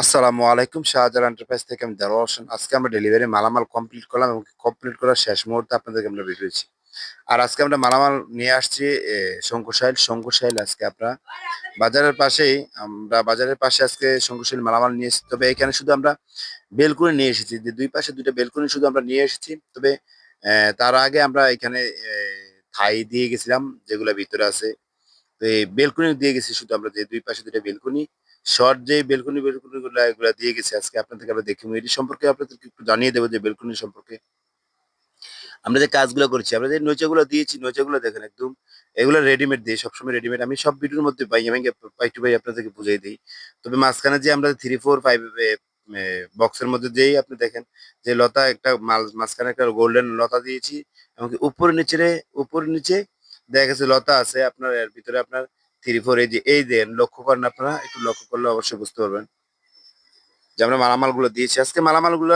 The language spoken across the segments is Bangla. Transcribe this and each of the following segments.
আসসালামু আলাইকুম শাহজাহান এন্টারপ্রাইজ থেকে আমি দেওয়া হোসেন। আজকে আমরা ডেলিভারি মালামাল কমপ্লিট করলাম এবং কমপ্লিট করার শেষ মুহূর্তে আপনাদেরকে আমরা বেরিয়েছি আর আজকে আমরা মালামাল নিয়ে আসছি শঙ্কুশাইল। শঙ্কুশাইল আজকে আপনারা বাজারের পাশেই, আমরা বাজারের পাশে আজকে শঙ্কুশাইল মালামাল নিয়ে এসেছি। তবে এখানে শুধু আমরা বেলকুনি নিয়ে এসেছি। যে দুই পাশে দুইটা বেলকুনি শুধু আমরা নিয়ে এসেছি। তবে তার আগে আমরা এখানে থাই দিয়ে গেছিলাম, যেগুলো ভিতরে আছে। তো এই বেলকুনি দিয়ে গেছি শুধু আমরা, যে দুই পাশে দুইটা বেলকুনি। শর্ট যে বেলকুনি বেলকুনি গুলো এগুলা দিয়ে গেছি, আজকে আপনাদেরকে আমরা দেখি এটি সম্পর্কে আপনাদেরকে একটু জানিয়ে দেবো যে বেলকুনি সম্পর্কে। আমরা যে কাজগুলো করছি, আমরা যে নৈচাগুলো দিয়েছি, নৈচাগুলো দেখেন একদম, এগুলো রেডিমেড দিই সবসময় রেডিমেড আমি সব ভিডিওর মধ্যে পাই আমি পাই টু পাই আপনাদেরকে বুঝিয়ে দিই। তবে মাঝখানে যে আমরা থ্রি ফোর ফাইভ বক্সের মধ্যে যেই আপনি দেখেন, যে লতা একটা মাঝখানে একটা গোল্ডেন লতা দিয়েছি এমনকি উপরে নিচে উপরে নিচে দেখা গেছে লতা আছে আপনার, এর ভিতরে আপনার থ্রি ফোর এই যে, এই দেন, লক্ষ্য করেন আপনারা, একটু লক্ষ্য করলে অবশ্যই বুঝতে পারবেন। যে আমরা মালামালগুলো দিয়েছি, আজকে মালামালগুলো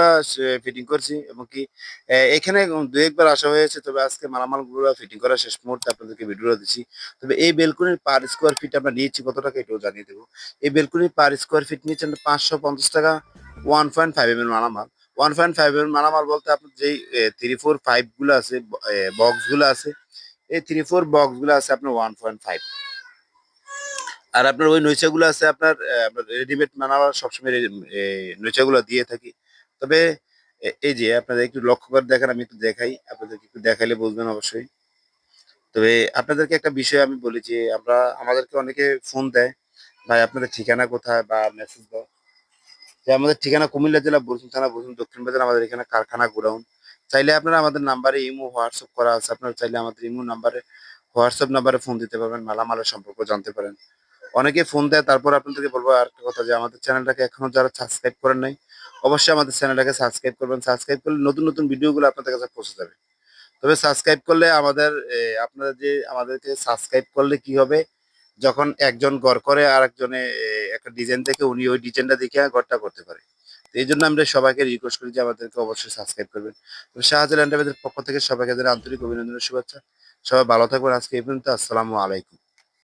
ফিটিং করছি এবং কি এখানে দু একবার আসা হয়েছে, তবে আজকে মালামালগুলো ফিটিং করার শেষ মুহূর্তে আপনাদেরকে ভিডিও দিচ্ছি। তবে এই বেলকুনির পার স্কোয়ার ফিট আমরা নিয়েছি, কত টাকা এটাও জানিয়ে দেবো। এই বেলকুনির পার স্কোয়ার ফিট নিয়েছি আমরা পাঁচশো পঞ্চাশ টাকা ওয়ান পয়েন্ট ফাইভ এম এর মালামাল। ওয়ান পয়েন্ট ফাইভ এম মালামাল বলতে আপনার যেই থ্রি ফোর ফাইভগুলো আছে বক্সগুলো আছে, এই থ্রি ফোর বক্সগুলো আছে আপনার ওয়ান পয়েন্ট ফাইভ আর আপনার ওই নৈচাগুলো আছে আপনার রেডিমেড মানাবার সবসময় নৈচাগুলো দিয়ে থাকি। তবে এই যে আপনাদের একটু লক্ষ্য করে দেখেন, আমি একটু দেখাই। আপনাদেরকে একটু দেখাইলে বুঝবেন অবশ্যই। তবে আপনাদেরকে একটা বিষয় আমি বলি যে, আমরা, আমাদেরকে অনেকে ফোন দেয়, ভাই, আপনাদের ঠিকানা কোথায়? বা মেসেজ দাও। যে আমাদের ঠিকানা কুমিল্লা জেলা বরুণ থানা বরুণ দক্ষিণ বাজার, আমাদের এখানে কারখানা গোডাউন। চাইলে আপনারা আমাদের নাম্বারে ইমো, হোয়াটসঅ্যাপ করা আছে। আপনারা চাইলে আমাদের ইমো নাম্বারে, হোয়াটসঅ্যাপ নাম্বারে ফোন দিতে পারবেন, মালামালের সম্পর্ক জানতে পারেন। অনেকে ফোন দেয়, তারপর আপনাদেরকে বলব আর একটা কথা যে আমাদের চ্যানেলটাকে এখনও যারা সাবস্ক্রাইব করেন নাই, অবশ্যই আমাদের চ্যানেলটাকে সাবস্ক্রাইব করবেন। সাবস্ক্রাইব করলে নতুন নতুন ভিডিওগুলো আপনাদের কাছে পৌঁছে যাবে। তবে সাবস্ক্রাইব করলে আমাদের আপনারা যে আমাদেরকে সাবস্ক্রাইব করলে কি হবে? যখন একজন ঘর করে আর একজনে একটা ডিজাইন দেখে উনি ওই ডিজাইনটা দেখে ঘরটা করতে পারে। তো এই জন্য আমরা সবাইকে রিকোয়েস্ট করি যে আমাদেরকে অবশ্যই সাবস্ক্রাইব করবেন। তবে শাহজালাল পক্ষ থেকে সবাইকে আন্তরিক অভিনন্দনের শুভেচ্ছা। সবাই ভালো থাকবেন। আজকে এই পর্যন্ত আসসালামু আলাইকুম।